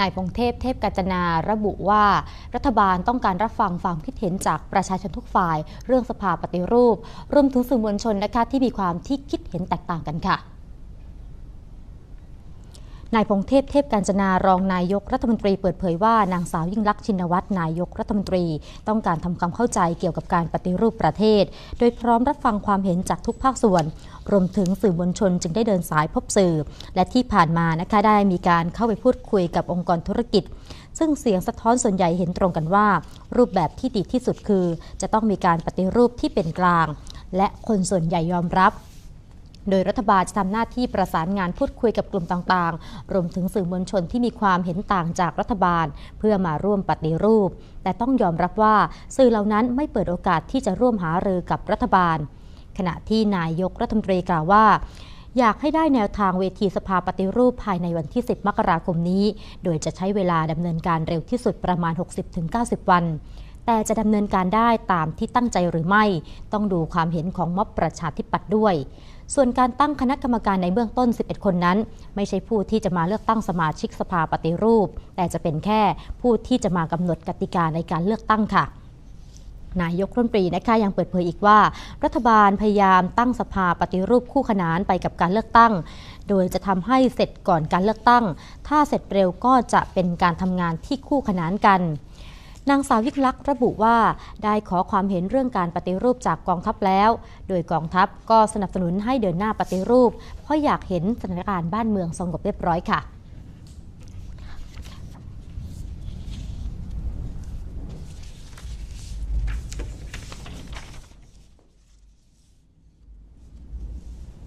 นายพงเทพเทพกาจนาระบุว่า รัฐบาลต้องการรับฟังความคิดเห็นจากประชาชนทุกฝ่าย เรื่องสภาปฏิรูป รวมถึงสื่อมวลชนนะคะที่มีความที่คิดเห็นแตกต่างกันค่ะ นายพงเทพเทพกาญจนารองนายกรัฐมนตรีเปิดเผยว่านางสาวยิ่งลักษณ์ชินวัตรนายกรัฐมนตรี ต้องการทำความเข้าใจเกี่ยวกับการปฏิรูปประเทศ โดยพร้อมรับฟังความเห็นจากทุกภาคส่วน รวมถึงสื่อมวลชนจึงได้เดินสายพบสื่อ และที่ผ่านมานะคะได้มีการเข้าไปพูดคุยกับองค์กรธุรกิจซึ่งเสียงสะท้อนส่วนใหญ่เห็นตรงกันว่า รูปแบบที่ดีที่สุดคือ จะต้องมีการปฏิรูปที่เป็นกลาง และคนส่วนใหญ่ยอมรับ โดยรัฐบาลจะทำหน้าที่ประสานงานพูดคุยกับกลุ่มต่างๆ รวมถึงสื่อมวลชนที่มีความเห็นต่างจากรัฐบาล เพื่อมาร่วมปฏิรูป แต่ต้องยอมรับว่าสื่อเหล่านั้นไม่เปิดโอกาสที่จะร่วมหารือกับรัฐบาล ขณะที่นายกรัฐมนตรีกล่าวว่าอยากให้ได้แนวทางเวทีสภาปฏิรูปภายในวันที่ 10 มกราคมนี้ โดยจะใช้เวลาดำเนินการเร็วที่สุดประมาณ 60-90 วัน แต่จะดำเนินการได้ตามที่ตั้งใจหรือไม่ ต้องดูความเห็นของม็อบประชาธิปัตย์ด้วย ส่วนการตั้งคณะกรรมการในเบื้องต้น 11 คนนั้น ไม่ใช่ผู้ที่จะมาเลือกตั้งสมาชิกสภาปฏิรูป แต่จะเป็นแค่ผู้ที่จะมากำหนดกติกาในการเลือกตั้งค่ะนายกรัฐมนตรีนะคะยังเปิดเผยอีกว่า รัฐบาลพยายามตั้งสภาปฏิรูปคู่ขนานไปกับการเลือกตั้ง โดยจะทำให้เสร็จก่อนการเลือกตั้ง ถ้าเสร็จเร็วก็จะเป็นการทำงานที่คู่ขนานกัน นางสาวยิ่งลักษณ์ระบุว่า ได้ขอความเห็นเรื่องการปฏิรูปจากกองทัพแล้ว โดยกองทัพก็สนับสนุนให้เดินหน้าปฏิรูป เพราะอยากเห็นสถานการณ์บ้านเมืองสงบเรียบร้อยค่ะ